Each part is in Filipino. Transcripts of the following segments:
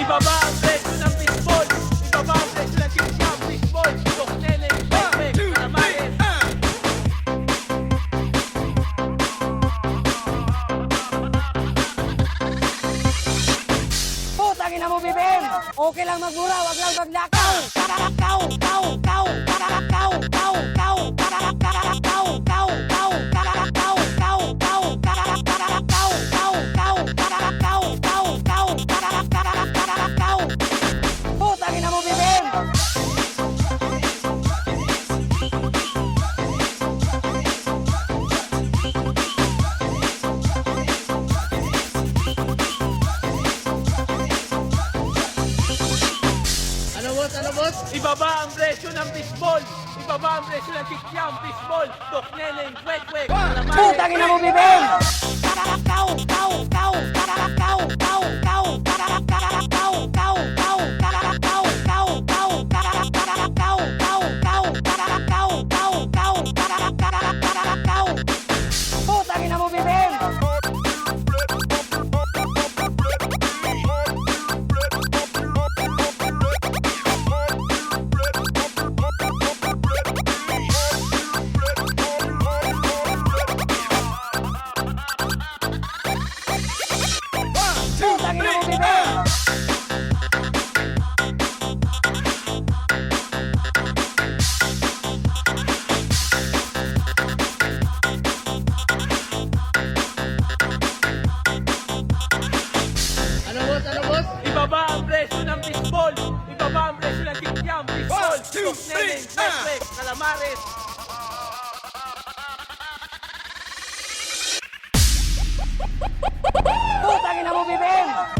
Ibaba ang presyo ng pitbull Ibaba ang ng chicha ang pitbull Tok nene, pepe, kalamarin mo, Bibim! Okay lang magmura, wag lang magnakaw! Kakakaw! Kaw! Boss, ano boss? Ibaba ang presyo ng fishball. Ibaba ang presyo ng chicham, fishball, doknele, kwek-kwek. Putang ina mo, bibim! Kaw! Kaw! two, three, Netflix, ah! Calamares. Putang ina mo, Bibeng!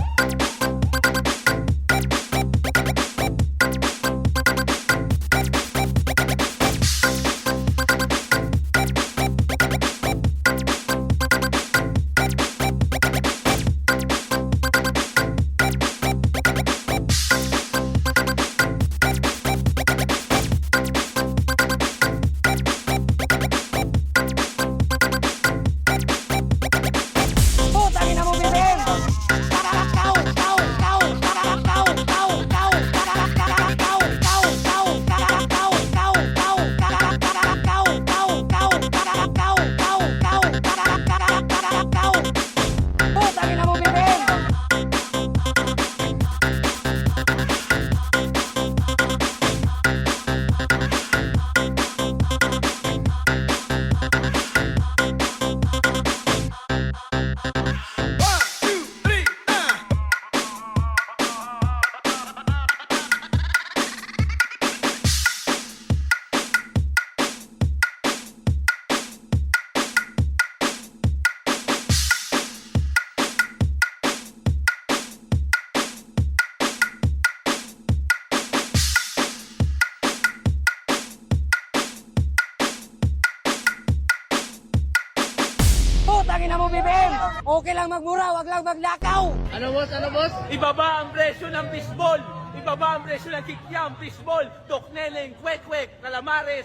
Putang ina mo, bibim! Okay lang magmura, wag lang magnakaw! Ano boss, ano boss? Ibaba ang presyo ng fishball. Ibaba ang presyo ng chicham, fishball, doknele, kwek-kwek, calamares.